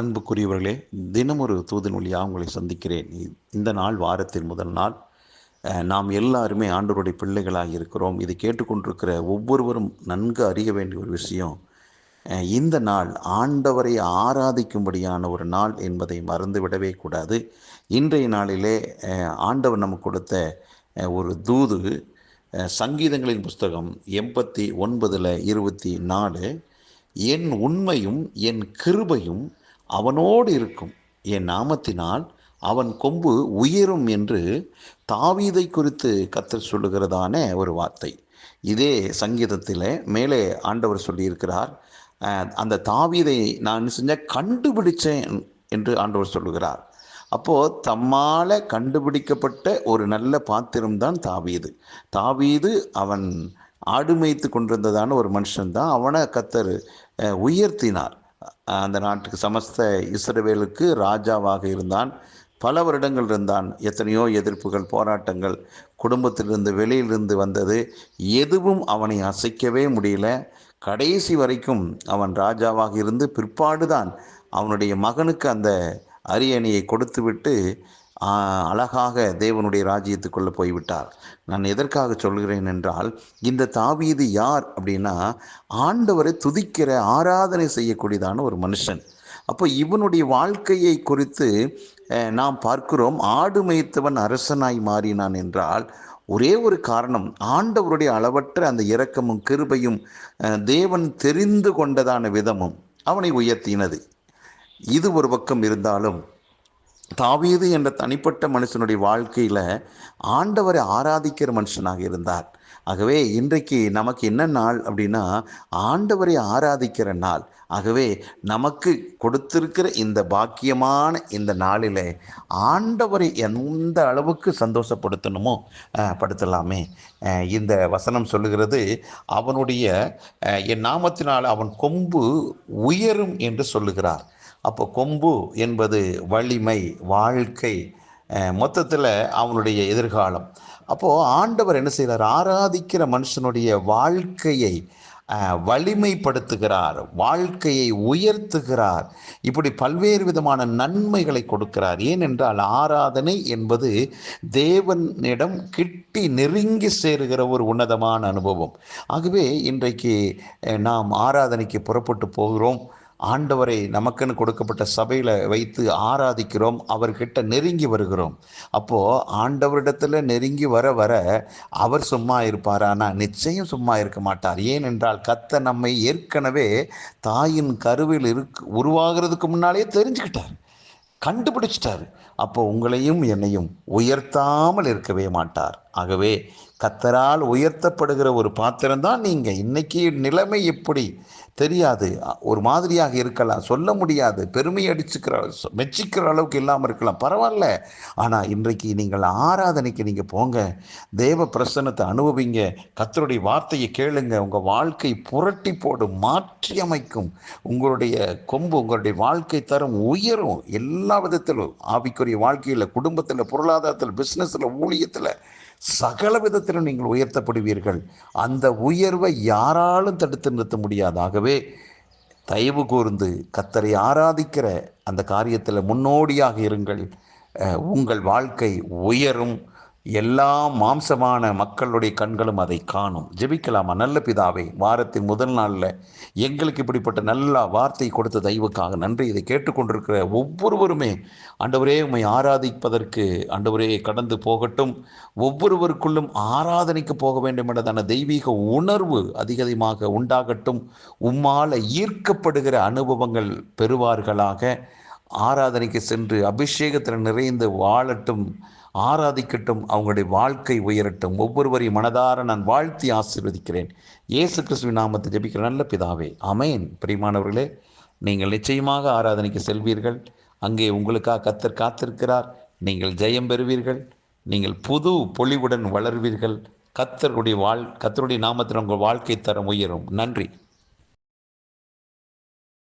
அன்புக்குரியவர்களே தினம் ஒரு தூதின் வழியாக உங்களை சந்திக்கிறேன். இந்த நாள் வாரத்தின் முதல் நாள். நாம் எல்லாருமே ஆண்டவருடைய பிள்ளைகளாக இருக்கிறோம். இதை கேட்டுக்கொண்டிருக்கிற ஒவ்வொருவரும் நன்கு அறிய வேண்டிய ஒரு விஷயம் இந்த நாள் ஆண்டவரை ஆராதிக்கும்படியான ஒரு நாள் என்பதை மறந்துவிடவே கூடாது. இன்றைய நாளிலே ஆண்டவர் நமக்கு கொடுத்த ஒரு தூது சங்கீதங்களின் புஸ்தகம் எண்பத்தி ஒன்பதில் இருபத்தி நாலு என் உண்மையும் என் கிருபையும் அவனோடு இருக்கும். என் நாமத்தினால் அவன் கொம்பு உயரும் என்று தாவீதை குறித்து கத்தர் சொல்லுகிறதான ஒரு வார்த்தை. இதே சங்கீதத்தில் மேலே ஆண்டவர் சொல்லியிருக்கிறார். அந்த தாவீதை நான் செஞ்ச கண்டுபிடிச்சேன் என்று ஆண்டவர் சொல்லுகிறார். அப்போது தம்மால் கண்டுபிடிக்கப்பட்ட ஒரு நல்ல பாத்திரம்தான் தாவீது. தாவீது அவன் ஆடு மேய்த்து கொண்டிருந்ததான ஒரு மனுஷன்தான். அவனை கத்தர் உயர்த்தினார். அந்த நாட்டுக்கு சமஸ்த இஸ்ரவேலுக்கு ராஜாவாக இருந்தான். பல வருடங்கள் இருந்தான். எத்தனையோ எதிர்ப்புகள் போராட்டங்கள் குடும்பத்திலிருந்து வெளியிலிருந்து வந்தது. எதுவும் அவனை அசைக்கவே முடியல. கடைசி வரைக்கும் அவன் ராஜாவாக இருந்து பிற்பாடுதான் அவனுடைய மகனுக்கு அந்த அரியணையை கொடுத்துவிட்டு அழகாக தேவனுடைய ராஜ்யத்துக்குள்ளே போய்விட்டார். நான் எதற்காக சொல்கிறேன் என்றால் இந்த தாவீது யார் அப்படின்னா ஆண்டவரை துதிக்கிற ஆராதனை செய்யக்கூடியதான ஒரு மனுஷன். அப்போ இவனுடைய வாழ்க்கையை குறித்து நாம் பார்க்கிறோம் ஆடு மேய்த்தவன் அரசனாய் மாறினான் என்றால் ஒரே ஒரு காரணம் ஆண்டவருடைய அளவற்ற அந்த இரக்கமும் கிருபையும் தேவன் தெரிந்து கொண்டதான விதமும் அவனை உயர்த்தினது. இது ஒரு பக்கம் இருந்தாலும் தாவீது என்ற தனிப்பட்ட மனுஷனுடைய வாழ்க்கையில் ஆண்டவரை ஆராதிக்கிற மனுஷனாக இருந்தார். ஆகவே இன்றைக்கு நமக்கு என்ன நாள் அப்படின்னா ஆண்டவரை ஆராதிக்கிற நாள். ஆகவே நமக்கு கொடுத்திருக்கிற இந்த பாக்கியமான இந்த நாளில் ஆண்டவரை எந்த அளவுக்கு சந்தோஷப்படுத்தணுமோ படுத்தலாமே. இந்த வசனம் சொல்லுகிறது அவனுடைய என் நாமத்தினால் அவன் கொம்பு உயரும் என்று சொல்லுகிறார். அப்போ கொம்பு என்பது வலிமை வாழ்க்கை மொத்தத்தில் அவனுடைய எதிர்காலம். அப்போது ஆண்டவர் என்ன செய்கிறார் ஆராதிக்கிற மனுஷனுடைய வாழ்க்கையை வலிமைப்படுத்துகிறார் வாழ்க்கையை உயர்த்துகிறார். இப்படி பல்வேறு விதமான நன்மைகளை கொடுக்கிறார். ஏனென்றால் ஆராதனை என்பது தேவனிடம் கிட்டி நெருங்கி சேருகிற ஒரு உன்னதமான அனுபவம். ஆகவே இன்றைக்கு நாம் ஆராதனைக்கு புறப்பட்டு போகிறோம். ஆண்டவரை நமக்குன்னு கொடுக்கப்பட்ட சபையில் வைத்து ஆராதிக்கிறோம் அவர்கிட்ட நெருங்கி வருகிறோம். அப்போது ஆண்டவரிடத்தில் நெருங்கி வர வர அவர் சும்மா இருப்பார். ஆனால் நிச்சயம் சும்மா இருக்க மாட்டார். ஏனென்றால் கத்த நம்மை ஏற்கனவே தாயின் கருவில் இருக்கு உருவாகிறதுக்கு முன்னாலே தெரிஞ்சுக்கிட்டார். கண்டுபிடிச்சிட்டார். அப்போ உங்களையும் என்னையும் உயர்த்தாமல் இருக்கவே மாட்டார். ஆகவே கத்தரால் உயர்த்தப்படுகிற ஒரு பாத்திரம்தான் நீங்கள் இன்றைக்கி நிலைமை எப்படி? தெரியாது. ஒரு மாதிரியாக இருக்கலாம். சொல்ல முடியாது. பெருமை அடிச்சுக்கிற மெச்சிக்கிற அளவுக்கு இல்லாமல் இருக்கலாம். பரவாயில்ல. ஆனால் இன்றைக்கு நீங்கள் ஆராதனைக்கு நீங்கள் போங்க. தேவ பிரசன்னத்தை அனுபவிங்க. கத்தருடைய வார்த்தையை கேளுங்க. உங்கள் வாழ்க்கை புரட்டி போடும் மாற்றி அமைக்கும். உங்களுடைய கொம்பு உங்களுடைய வாழ்க்கை தரம் உயரும். எல்லா விதத்திலும் ஆவிக்குரிய வாழ்க்கையில் குடும்பத்தில் பொருளாதாரத்தில் பிஸ்னஸில் ஊழியத்தில் சகல விதத்திலும் நீங்கள் உயர்த்தப்படுவீர்கள். அந்த உயர்வை யாராலும் தடுத்து நிறுத்த முடியாதாகவே தயவு கூர்ந்து கத்தரை ஆராதிக்கிற அந்த காரியத்தில் முன்னோடியாக இருங்கள். உங்கள் வாழ்க்கை உயரும். எல்லா மாம்சமான மக்களுடைய கண்களும் அதை காணும். ஜெபிக்கலாமா? நல்ல பிதாவே வாரத்தின் முதல் நாளில் எங்களுக்கு இப்படிப்பட்ட நல்ல வார்த்தை கொடுத்த தெய்வுக்காக நன்றி. இதை கேட்டுக்கொண்டிருக்கிற ஒவ்வொருவருமே ஆண்டவரே உண்மை ஆராதிப்பதற்கு ஆண்டவரே கடந்து போகட்டும். ஒவ்வொருவருக்குள்ளும் ஆராதனைக்கு போக வேண்டும் என்றதான தெய்வீக உணர்வு அதிகமாக உண்டாகட்டும். உம்மால ஈர்க்கப்படுகிற அனுபவங்கள் பெறுவார்களாக. ஆராதனைக்கு சென்று அபிஷேகத்தில் நிறைந்து வாழட்டும் ஆராதிக்கட்டும் அவங்களுடைய வாழ்க்கை உயரட்டும். ஒவ்வொருவரையும் மனதார நான் வாழ்த்தி ஆசீர்வதிக்கிறேன். இயேசு கிறிஸ்துவின் நாமத்தை ஜபிக்கிற நல்ல பிதாவே அமேன் பிரியமானவர்களே நீங்கள் நிச்சயமாக ஆராதனைக்கு செல்வீர்கள். அங்கே உங்களுக்காக கத்தர் காத்திருக்கிறார். நீங்கள் ஜெயம் பெறுவீர்கள். நீங்கள் புது பொலிவுடன் வளர்வீர்கள். கத்தருடைய வாழ் கத்தருடைய நாமத்தில் உங்கள் வாழ்க்கை தரம் உயரும். நன்றி.